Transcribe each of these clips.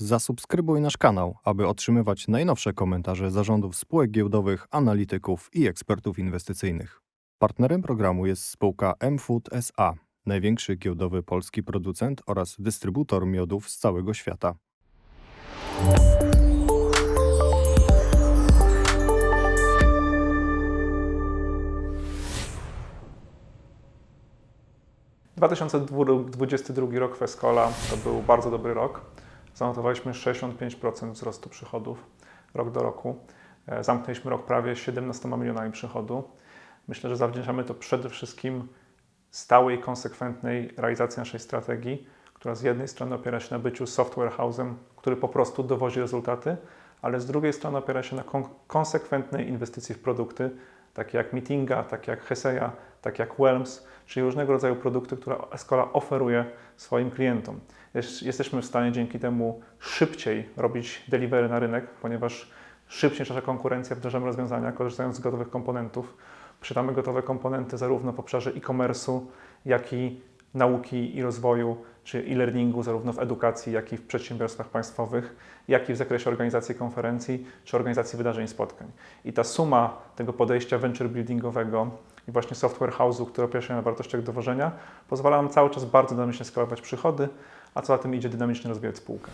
Zasubskrybuj nasz kanał, aby otrzymywać najnowsze komentarze zarządów spółek giełdowych, analityków i ekspertów inwestycyjnych. Partnerem programu jest spółka MFood SA, największy giełdowy polski producent oraz dystrybutor miodów z całego świata. - 2022 rok w Escola to był bardzo dobry rok. Zanotowaliśmy 65% wzrostu przychodów rok do roku. E, Zamknęliśmy rok prawie 17 milionami przychodu. Myślę, że zawdzięczamy to przede wszystkim stałej, konsekwentnej realizacji naszej strategii, która z jednej strony opiera się na byciu software house'em, który po prostu dowozi rezultaty, ale z drugiej strony opiera się na kon- konsekwentnej inwestycji w produkty, takie jak Meetinga, takie jak Heseya, takie jak Welms, czyli różnego rodzaju produkty, które Escola oferuje swoim klientom. Jest- Jesteśmy w stanie dzięki temu szybciej robić delivery na rynek, ponieważ szybciej nasza konkurencja wdrażamy rozwiązania, korzystając z gotowych komponentów. Przydamy gotowe komponenty zarówno w obszarze e-commerce'u, jak i nauki i rozwoju, czy e-learningu, zarówno w edukacji, jak i w przedsiębiorstwach państwowych, jak i w zakresie organizacji konferencji, czy organizacji wydarzeń i spotkań. I ta suma tego podejścia venture buildingowego i właśnie software house'u, który opiera się na wartościach dowożenia, pozwala nam cały czas bardzo dynamicznie skalować przychody, a co za tym idzie dynamicznie rozwijać spółkę.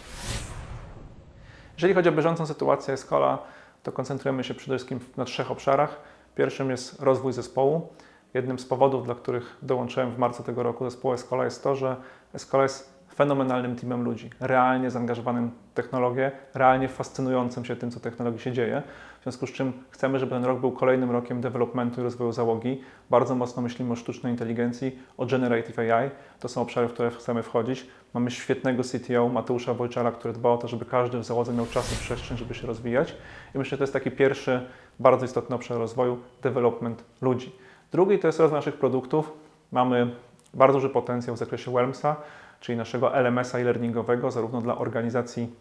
Jeżeli chodzi o bieżącą sytuację Escola, to koncentrujemy się przede wszystkim na trzech obszarach. Pierwszym jest rozwój zespołu. Jednym z powodów, dla których dołączyłem w marcu tego roku do zespołu Escola jest to, że Escola jest fenomenalnym teamem ludzi, realnie zaangażowanym w technologię, realnie fascynującym się tym, co technologii się dzieje. W związku z czym chcemy, żeby ten rok był kolejnym rokiem developmentu i rozwoju załogi. Bardzo mocno myślimy o sztucznej inteligencji, o generative AI. To są obszary, w które chcemy wchodzić. Mamy świetnego CTO, Mateusza Wojczala, który dba o to, żeby każdy w załodze miał czas i przestrzeń, żeby się rozwijać. I myślę, że to jest taki pierwszy, bardzo istotny obszar rozwoju, development ludzi. Drugi to jest rozwój naszych produktów. Mamy bardzo duży potencjał w zakresie Welmsa, czyli naszego LMS-a e-learningowego, zarówno dla organizacji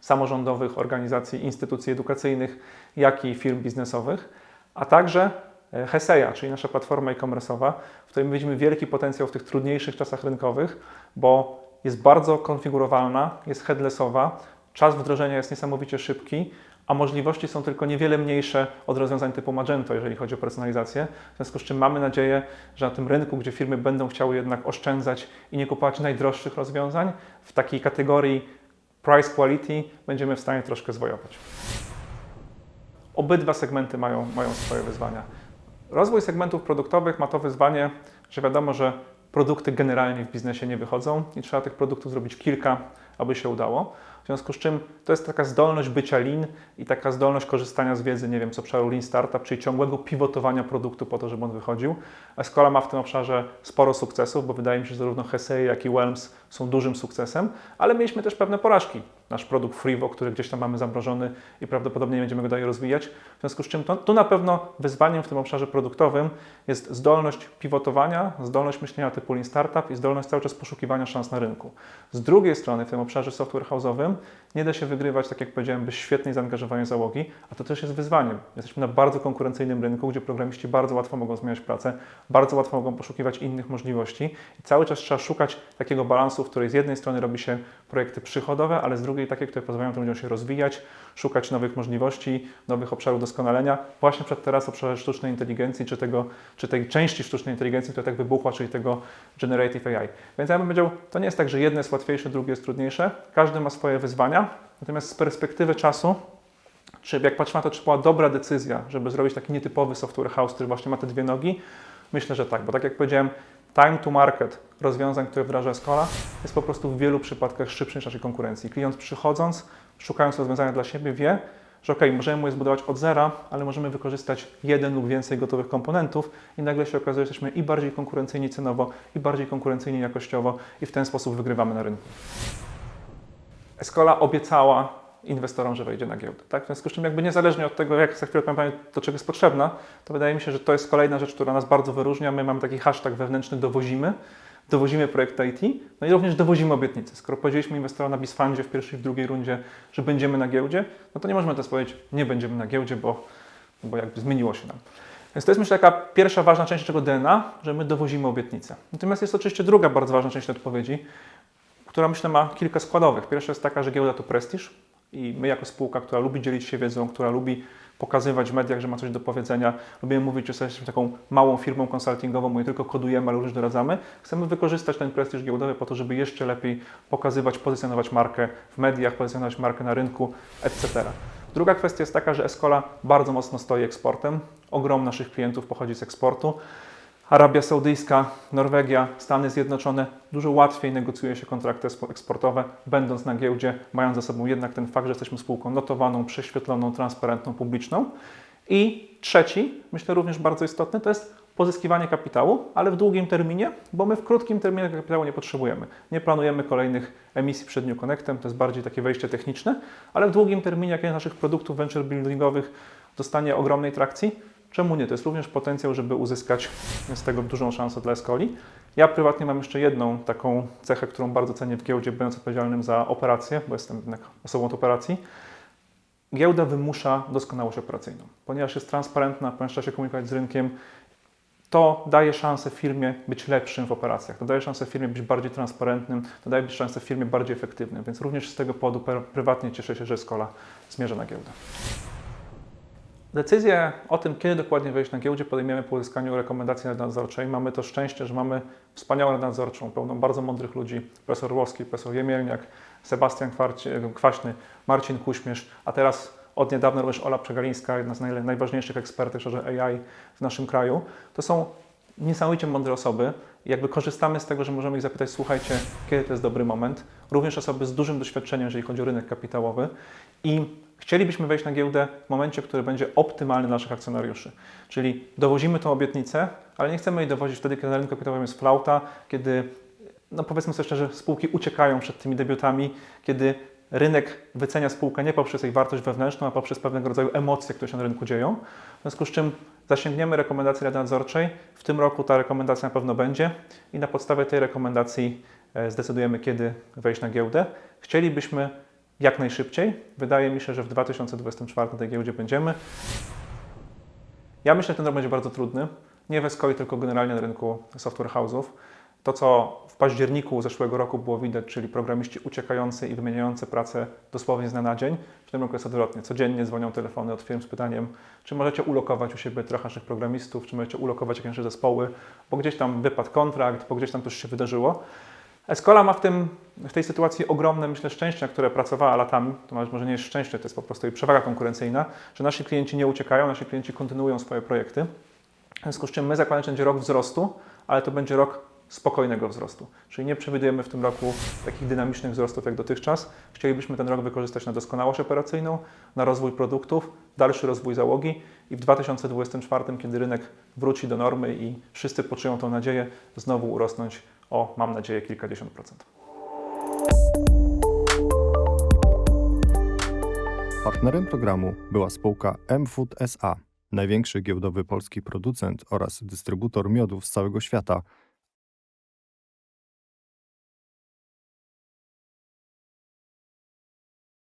samorządowych, organizacji, instytucji edukacyjnych, jak i firm biznesowych, a także e, Heseya, czyli nasza platforma e-commerce'owa, w której my widzimy wielki potencjał w tych trudniejszych czasach rynkowych, bo jest bardzo konfigurowalna, jest headlessowa, czas wdrożenia jest niesamowicie szybki, a możliwości są tylko niewiele mniejsze od rozwiązań typu Magento, jeżeli chodzi o personalizację. W związku z czym mamy nadzieję, że na tym rynku, gdzie firmy będą chciały jednak oszczędzać i nie kupować najdroższych rozwiązań, w takiej kategorii price quality będziemy w stanie troszkę zwojować. Obydwa segmenty mają, mają swoje wyzwania. Rozwój segmentów produktowych ma to wyzwanie, że wiadomo, że produkty generalnie w biznesie nie wychodzą i trzeba tych produktów zrobić kilka, aby się udało. W związku z czym to jest taka zdolność bycia lean i taka zdolność korzystania z wiedzy, nie wiem, z obszaru lean startup, czyli ciągłego pivotowania produktu po to, żeby on wychodził. Escola ma w tym obszarze sporo sukcesów, bo wydaje mi się, że zarówno Hesej, jak i Welms są dużym sukcesem, ale mieliśmy też pewne porażki. Nasz produkt Freevo, który gdzieś tam mamy zamrożony i prawdopodobnie nie będziemy go dalej rozwijać. W związku z czym to, tu na pewno wyzwaniem w tym obszarze produktowym jest zdolność pivotowania, zdolność myślenia typu lean startup i zdolność cały czas poszukiwania szans na rynku. Z drugiej strony w tym obszarze software house'owym nie da się wygrywać, tak jak powiedziałem, bez świetnej zaangażowania załogi, a to też jest wyzwaniem. Jesteśmy na bardzo konkurencyjnym rynku, gdzie programiści bardzo łatwo mogą zmieniać pracę, bardzo łatwo mogą poszukiwać innych możliwości i cały czas trzeba szukać takiego balansu, w której z jednej strony robi się projekty przychodowe, ale z drugiej takie, które pozwalają tym ludziom się rozwijać, szukać nowych możliwości, nowych obszarów doskonalenia, właśnie przed teraz obszarze sztucznej inteligencji, czy, tego, czy tej części sztucznej inteligencji, która tak wybuchła, czyli tego generative AI. Więc ja bym powiedział, to nie jest tak, że jedno jest łatwiejsze, drugie jest trudniejsze, każdy ma swoje wyzwania, natomiast z perspektywy czasu czy jak patrzę na to, czy była dobra decyzja, żeby zrobić taki nietypowy software house, który właśnie ma te dwie nogi? Myślę, że tak, bo tak jak powiedziałem, time to market rozwiązań, które wdraża Escola jest po prostu w wielu przypadkach szybszy niż naszej konkurencji. Klient przychodząc, szukając rozwiązania dla siebie wie, że ok, możemy mu je zbudować od zera, ale możemy wykorzystać jeden lub więcej gotowych komponentów i nagle się okazuje, że jesteśmy i bardziej konkurencyjni cenowo, i bardziej konkurencyjni jakościowo i w ten sposób wygrywamy na rynku. Escola obiecała inwestorom, że wejdzie na giełdę. Tak? W związku z czym jakby niezależnie od tego, jak za chwilę powiem do czego jest potrzebna, to wydaje mi się, że to jest kolejna rzecz, która nas bardzo wyróżnia. My mamy taki hashtag wewnętrzny dowozimy, dowozimy projekt IT, no i również dowozimy obietnice. Skoro powiedzieliśmy inwestorom na Bisfundzie w pierwszej i w drugiej rundzie, że będziemy na giełdzie, no to nie możemy teraz powiedzieć, nie będziemy na giełdzie, bo, bo jakby zmieniło się nam. Więc to jest myślę taka pierwsza ważna część naszego DNA, że my dowozimy obietnice. Natomiast jest oczywiście druga bardzo ważna część odpowiedzi, która myślę ma kilka składowych. Pierwsza jest taka, że giełda to prestiż i my jako spółka, która lubi dzielić się wiedzą, która lubi pokazywać w mediach, że ma coś do powiedzenia, lubimy mówić, że jesteśmy taką małą firmą konsultingową, my nie tylko kodujemy, ale również doradzamy. Chcemy wykorzystać ten prestiż giełdowy po to, żeby jeszcze lepiej pokazywać, pozycjonować markę w mediach, pozycjonować markę na rynku, etc. Druga kwestia jest taka, że Escola bardzo mocno stoi eksportem. Ogrom naszych klientów pochodzi z eksportu. Arabia Saudyjska, Norwegia, Stany Zjednoczone dużo łatwiej negocjuje się kontrakty eksportowe, będąc na giełdzie, mając za sobą jednak ten fakt, że jesteśmy spółką notowaną, prześwietloną, transparentną, publiczną. I trzeci, myślę również bardzo istotny, to jest pozyskiwanie kapitału, ale w długim terminie, bo my w krótkim terminie kapitału nie potrzebujemy. Nie planujemy kolejnych emisji przed New Connectem, to jest bardziej takie wejście techniczne, ale w długim terminie, jak naszych produktów venture buildingowych dostanie ogromnej trakcji, czemu nie? To jest również potencjał, żeby uzyskać z tego dużą szansę dla Escoli. Ja prywatnie mam jeszcze jedną taką cechę, którą bardzo cenię w giełdzie, będąc odpowiedzialnym za operacje, bo jestem jednak osobą od operacji. Giełda wymusza doskonałość operacyjną. Ponieważ jest transparentna, ponieważ trzeba się komunikować z rynkiem, to daje szansę firmie być lepszym w operacjach, to daje szansę firmie być bardziej transparentnym, to daje szansę firmie bardziej efektywnym, więc również z tego powodu prywatnie cieszę się, że Skola zmierza na giełdę. Decyzję o tym, kiedy dokładnie wejść na giełdzie, podejmiemy po uzyskaniu rekomendacji Nadzorczej. Mamy to szczęście, że mamy wspaniałą Nadzorczą, pełną bardzo mądrych ludzi, profesor Łoski, profesor Jemielniak, Sebastian Kwarci- Kwaśny, Marcin Kuśmierz, a teraz od niedawna również Ola Przegalińska, jedna z najważniejszych ekspertów w AI w naszym kraju. To są niesamowicie mądre osoby jakby korzystamy z tego, że możemy ich zapytać, słuchajcie, kiedy to jest dobry moment. Również osoby z dużym doświadczeniem, jeżeli chodzi o rynek kapitałowy i chcielibyśmy wejść na giełdę w momencie, który będzie optymalny dla naszych akcjonariuszy. Czyli dowozimy tą obietnicę, ale nie chcemy jej dowozić wtedy, kiedy na rynku kapitałowym jest flauta, kiedy, no powiedzmy sobie szczerze, spółki uciekają przed tymi debiutami, kiedy rynek wycenia spółkę nie poprzez jej wartość wewnętrzną, a poprzez pewnego rodzaju emocje, które się na rynku dzieją. W związku z czym zasięgniemy rekomendacji Rady Nadzorczej. W tym roku ta rekomendacja na pewno będzie i na podstawie tej rekomendacji e, zdecydujemy, kiedy wejść na giełdę. Chcielibyśmy jak najszybciej. Wydaje mi się, że w 2024 na tej giełdzie będziemy. Ja myślę, że ten rok będzie bardzo trudny. Nie w Escoli, tylko generalnie na rynku software house'ów. To, co w październiku zeszłego roku było widać, czyli programiści uciekający i wymieniający pracę dosłownie z dnia na dzień, w tym roku jest odwrotnie. Codziennie dzwonią telefony od firm z pytaniem, czy możecie ulokować u siebie trochę naszych programistów, czy możecie ulokować jakieś zespoły, bo gdzieś tam wypadł kontrakt, bo gdzieś tam coś się wydarzyło. Escola ma w, tym, w tej sytuacji ogromne, myślę, szczęście, na które pracowała latami. To może nie jest szczęście, to jest po prostu jej przewaga konkurencyjna, że nasi klienci nie uciekają, nasi klienci kontynuują swoje projekty. W związku z czym my zakładamy, że będzie rok wzrostu, ale to będzie rok spokojnego wzrostu. Czyli nie przewidujemy w tym roku takich dynamicznych wzrostów jak dotychczas. Chcielibyśmy ten rok wykorzystać na doskonałość operacyjną, na rozwój produktów, dalszy rozwój załogi i w 2024, kiedy rynek wróci do normy i wszyscy poczują tą nadzieję, znowu urosnąć o, mam nadzieję, kilkadziesiąt procent. Partnerem programu była spółka M-Food SA, największy giełdowy polski producent oraz dystrybutor miodów z całego świata –